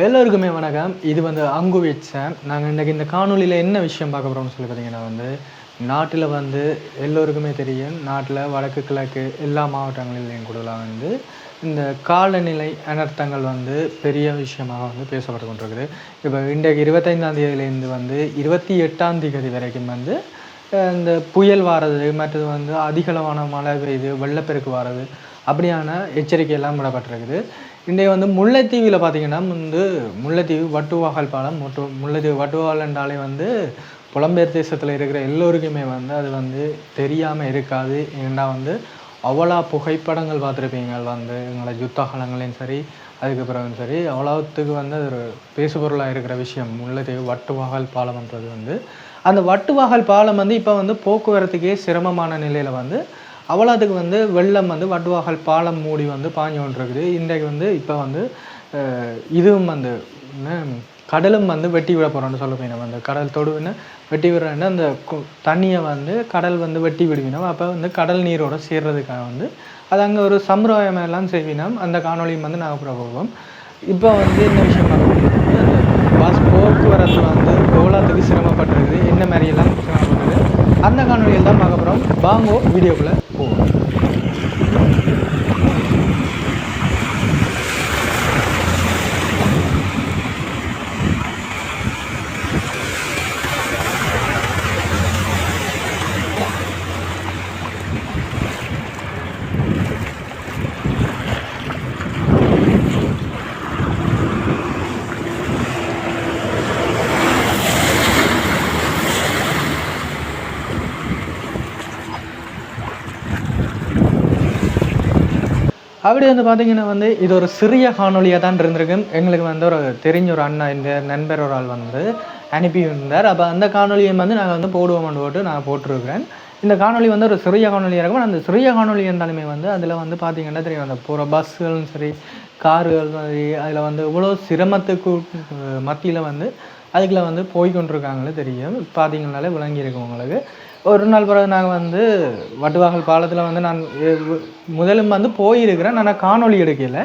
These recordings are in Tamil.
எல்லோருக்குமே வணக்கம். இது வந்து அங்கு வச்சேன் நாங்கள் இன்றைக்கி இந்த காணொளியில் என்ன விஷயம் பார்க்க போகிறோம்னு சொல்லி பார்த்தீங்கன்னா வந்து நாட்டில் வந்து எல்லோருக்குமே தெரியும். நாட்டில் வடக்கு கிழக்கு எல்லா மாவட்டங்களிலையும் கூடலாம் வந்து இந்த காலநிலை அனர்த்தங்கள் வந்து பெரிய விஷயமாக வந்து பேசப்பட்டு கொண்டிருக்குது. இப்போ இன்றைக்கு இருபத்தைந்தாம் தேதியிலேருந்து வந்து இருபத்தி எட்டாம் தேதி வரைக்கும் வந்து இந்த புயல் வாரது மற்றது வந்து அதிகளவான மழை பெய்யுது வெள்ளப்பெருக்கு வாரது அப்படியான எச்சரிக்கையெல்லாம் விடப்பட்டிருக்குது. இன்றைய வந்து முல்லைத்தீவில் பார்த்தீங்கன்னா வந்து முல்லைத்தீவு வட்டுவாகல் பாலம் முட்டு முல்லைத்தீவு வட்டுவாகல் என்றாலே வந்து புலம்பெயர் தேசத்தில் இருக்கிற எல்லோருக்குமே வந்து அது வந்து தெரியாமல் இருக்காது. ஏன்னா வந்து அவ்வளோ புகைப்படங்கள் பார்த்துருப்பீங்க வந்து எங்களை யுத்த காலங்களையும் சரி அதுக்கப்புறம் சரி அவ்வளோத்துக்கு வந்து அது ஒரு பேசுபொருளாக இருக்கிற விஷயம். முல்லைத்தீவு வட்டுவாகல் பாலம்ன்றது வந்து அந்த வட்டுவாகல் பாலம் வந்து இப்போ வந்து போக்குவரத்துக்கே சிரமமான நிலையில் வந்து அவ்வளோத்துக்கு வந்து வெள்ளம் வந்து வட்டுவாகல் பாலம் மூடி வந்து பாஞ்சு கொண்டிருக்குது இன்றைக்கு வந்து இப்போ வந்து இதுவும் வந்து என்ன, கடலும் வந்து வெட்டி விட போகிறோம்னு சொல்ல போயினோம் அந்த கடல் தொடுவின்னு வெட்டி விடுறேன்னா அந்த கு- தண்ணியை வந்து கடல் வந்து வெட்டி விடுவினோம். அப்போ வந்து கடல் நீரோட சேர்றதுக்காக வந்து அது அங்கே ஒரு சம்பிரதாயம் எல்லாம் செய்வினோம். அந்த காணொளியும் வந்து நாகப்புற போவோம் இப்போ வந்து இந்த விஷயம் பார்க்க போறோம்னா, வந்து எவ்வளோத்துக்கு சிரமப்பட்டிருக்குது என்ன மாதிரி எல்லாம் சிரமப்பட்டிருக்கு அந்த காணொலியில் தான் பார்க்க போகிறோம் வாங்கோ வீடியோக்குள்ளே போவோம். அப்படி வந்து பார்த்தீங்கன்னா வந்து இது ஒரு சிறிய காணொலியாக தான் இருந்திருக்கு எங்களுக்கு வந்து ஒரு தெரிஞ்ச ஒரு அண்ணா இந்த நண்பர் ஒரு ஆள் வந்து அனுப்பி இருந்தார் அப்போ அந்த காணொலியை வந்து நாங்கள் வந்து போடுவோம்னு போட்டு நான் போட்டிருக்கிறேன். இந்த காணொலி வந்து ஒரு சிறிய காணொலியாக இருக்கும். அந்த சிறிய காணொலி இருந்தாலுமே வந்து அதில் வந்து பார்த்தீங்கன்னா தெரியும். அந்த போகிற பஸ்ஸுகளும் சரி கார்கள் சரி அதில் வந்து இவ்வளோ சிரமத்துக்கு மத்தியில் வந்து அதுக்குள்ளே வந்து போய் கொண்டிருக்காங்களே தெரியும். பார்த்தீங்கனாலே விளங்கியிருக்கும் உங்களுக்கு. ஒரு நாள் பிறகு நாங்கள் வந்து வட்டுவாகல் பாலத்தில் வந்து நான் முதலும் வந்து போயிருக்கிறேன். ஆனால் காணொளி எடுக்கல.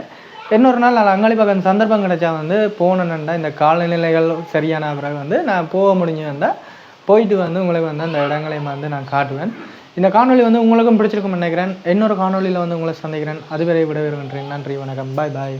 இன்னொரு நாள் நான் அங்காளி பக்கம் சந்தர்ப்பம் கிடைச்சா வந்து போனேன்டா இந்த காலநிலைகள் சரியான பிறகு வந்து நான் போக முடிஞ்சு வந்தால் போயிட்டு வந்து உங்களுக்கு வந்து அந்த இடங்களையும் வந்து நான் காட்டுவேன். இந்த காணொலி வந்து உங்களுக்கும் பிடிச்சிருக்கும் நினைக்கிறேன். இன்னொரு காணொளியில் வந்து உங்களை சந்திக்கிறேன். அதுவரை விட நன்றி வணக்கம். பாய் பாய்.